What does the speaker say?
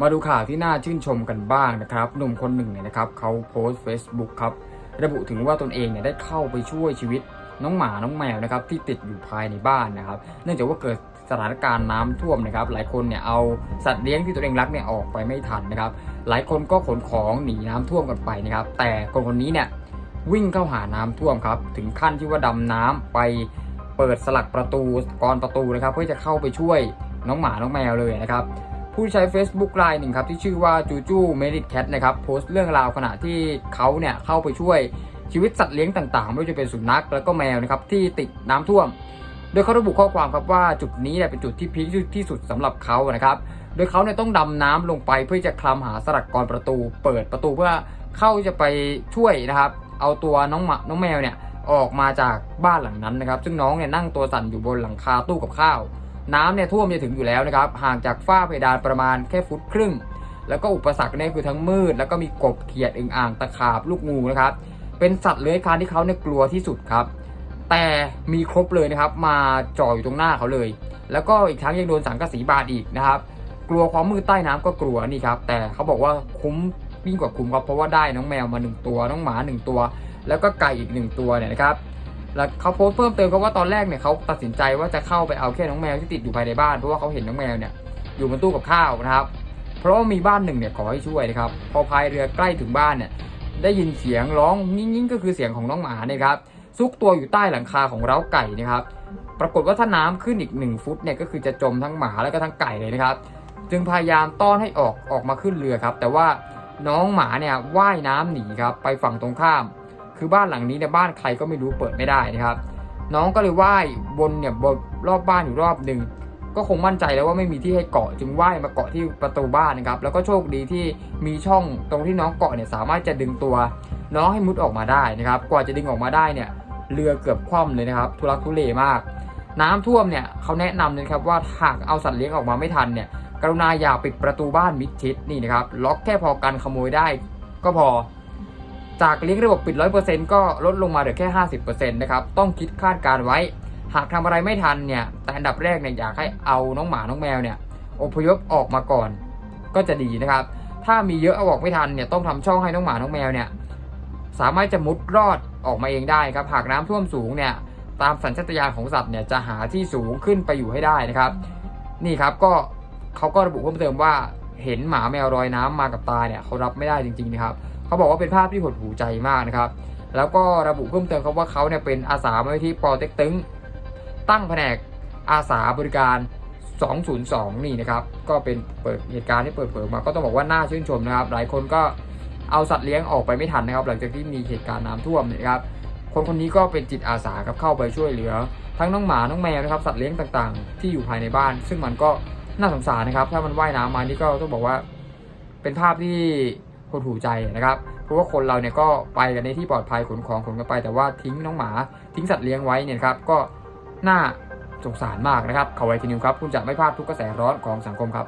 มาดูข่าวที่น่าชื่นชมกันบ้างนะครับ หนุ่มคนหนึ่งเนี่ยนะครับเขาโพสต์ Facebook ครับ ระบุถึงว่าตนเองเนี่ยได้เข้าไปช่วยชีวิตน้องหมาน้องแมวนะครับที่ติดอยู่ภายในบ้านนะครับ เนื่องจากว่าเกิดสถานการณ์น้ำท่วมนะครับ หลายคนเนี่ยเอาสัตว์เลี้ยงที่ตัวเองรักเนี่ยออกไปไม่ทันนะครับ หลายคนก็ขนของหนีน้ำท่วมกันไปนะครับ แต่คนคนนี้เนี่ยวิ่งเข้าหาน้ำท่วมครับ ถึงขั้นที่ว่าดำน้ำไปเปิดสลักประตูกรอนประตูนะครับ เพื่อจะเข้าไปช่วยน้องหมาน้องแมวเลยนะครับ ผู้ใช้ Facebook รายหนึ่งครับ ที่ชื่อว่าจูจูเมดิ t แคทนะครับโพสต์เรื่องราวขณะที่เขาเนี่ยเข้าไปช่วยชีวิตสัตว์เลี้ยงต่างๆ ไม่ว่าจะเป็นสุนัขแล้วก็แมวนะครับที่ติดน้ำท่วม โดยเขาระบุข้อความครับว่าจุดนี้เนี่ยเป็นจุดที่พีคที่สุดสำหรับเขานะครับ โดยเขาเนี่ยต้องดำน้ำลงไปเพื่อจะคลำหาสลักกรประตู เปิดประตูเพื่อเข้าจะไปช่วยนะครับ เอาตัวน้องหมาน้องแมวเนี่ยออกมาจากบ้านหลังนั้นนะครับ ซึ่งน้องเนี่ยนั่งตัวสั่นอยู่บนหลังคาตู้กับข้าว น้ำเนี่ยท่วมจะถึงอยู่แล้วนะครับห่างจากฝ้าเพดานประมาณแค่ฟุตครึ่ง แล้วก็อุปสรรคเนี่ยคือทั้งมืด แล้วก็มีกบเขียดอึ่งอ่างตะขาบลูกงูนะครับเป็นสัตว์เลื้อยคลานที่เขาเนี่ยกลัวที่สุดครับ แต่มีครบเลยนะครับมาจ่ออยู่ตรงหน้าเขาเลย แล้วก็อีกทั้งยังโดนสังกะสีบาดอีกนะครับกลัวความมืดใต้น้ำก็กลัวนี่ครับแต่เขาบอกว่าคุ้มยิ่งกว่าคุ้มครับเพราะว่าได้น้องแมวมาหนึ่งตัวน้องหมาหนึ่งตัว แล้วก็ไก่อีกหนึ่งตัวเนี่ยนะครับ แล้วเขาโพสต์เพิ่มเติมครับว่าตอนแรกเนี่ยเขาตัดสินใจว่าจะเข้าไปเอาแค่น้องแมวที่ติดอยู่ภายในบ้านเพราะว่าเขาเห็นน้องแมวเนี่ยอยู่บนตู้กับข้าวนะครับ เพราะว่ามีบ้านหนึ่งเนี่ยขอให้ช่วยนะครับพอพายเรือใกล้ถึงบ้านเนี่ยได้ยินเสียงร้องงิ้งๆก็คือเสียงของน้องหมาเนี่ยครับซุกตัวอยู่ใต้หลังคาของเร้าไก่นะครับ ปรากฏว่าถ้าน้ำขึ้นอีก 1 ฟุตเนี่ยก็คือจะจมทั้งหมาแล้วก็ทั้งไก่เลยนะครับ จึงพยายามต้อนให้ออกออกมาขึ้นเรือครับ แต่ว่าน้องหมาเนี่ยว่ายน้ำหนีครับไปฝั่งตรงข้าม คือบ้านหลังนี้เนี่ยบ้านใครก็ไม่รู้เปิดไม่ได้นะครับ น้องก็เลยว่ายวนเนี่ยบนรอบบ้านอยู่รอบหนึ่งก็คงมั่นใจแล้วว่าไม่มีที่ให้เกาะจึงว่ายมาเกาะที่ประตูบ้านนะครับ แล้วก็โชคดีที่มีช่องตรงที่น้องเกาะเนี่ยสามารถจะดึงตัว น้องให้มุดออกมาได้นะครับ กว่าจะดึงออกมาได้เนี่ยเรือเกือบคว่ำเลยนะครับ ทุลักทุเลมาก น้ำท่วมเนี่ยเขาแนะนำเลยครับว่าหากเอาสัตว์เลี้ยงออกมาไม่ทันเนี่ย กรุณาอย่าปิดประตูบ้านมิดชิดนี่นะครับ ล็อกแค่พอกันขโมยได้ก็พอ จากเลี้ยงระบบปิด 100%ก็ลดลงมาเหลือแค่ 50%นะครับ ต้องคิดคาดการไว้ หากทำอะไรไม่ทันเนี่ย แต่อันดับแรกเนี่ยอยากให้เอาน้องหมา น้องแมวเนี่ยอพยพออกมาก่อน ก็จะดีนะครับ ถ้ามีเยอะเอาออกไม่ทันเนี่ยต้องทำช่องให้น้องหมา น้องแมวเนี่ยสามารถจะมุดรอดออกมาเองได้ครับ หากน้ำท่วมสูงเนี่ยตามสัญชาตญาณของสัตว์เนี่ยจะหาที่สูงขึ้นไปอยู่ให้ได้นะครับ นี่ครับก็เขาก็ระบุเพิ่มเติมว่าเห็นหมาแมวรอยน้ำมากับตาเนี่ยเขารับไม่ได้จริงๆนะครับ เขาบอกว่าเป็นภาพที่หดหูใจมากนะครับ แล้วก็ระบุเพิ่มเติมครับว่าเขาเนี่ยเป็นอาสามูลนิธิปอเต็กตึงตั้งแผนกอาสาบริการ 202 นี่นะครับ ก็เป็นเปิดเหตุการณ์ที่เปิดเผยมา ก็ต้องบอกว่าน่าชื่นชมนะครับ หลายคนก็เอาสัตว์เลี้ยงออกไปไม่ทันนะครับ หลังจากที่มีเหตุการณ์น้ำท่วมนะครับ คนคนนี้ก็เป็นจิตอาสาครับเข้าไปช่วยเหลือ ทั้งน้องหมา น้องแมวนะครับ สัตว์เลี้ยงต่างๆ ที่อยู่ภายในบ้าน ซึ่งมันก็น่าสงสารนะครับ ถ้ามันว่ายน้ำมานี่ก็ต้องบอกว่า เป็นภาพที่ หดหูใจนะครับ เพราะว่าคนเราเนี่ยก็ไปกันในที่ปลอดภัยขนของขนกันไป แต่ว่าทิ้งน้องหมา ทิ้งสัตว์เลี้ยงไว้เนี่ยครับก็น่าสงสารมากนะครับเขาไว้ทีนิวครับ คุณจะไม่พลาดทุกกระแสร้อนของสังคมครับ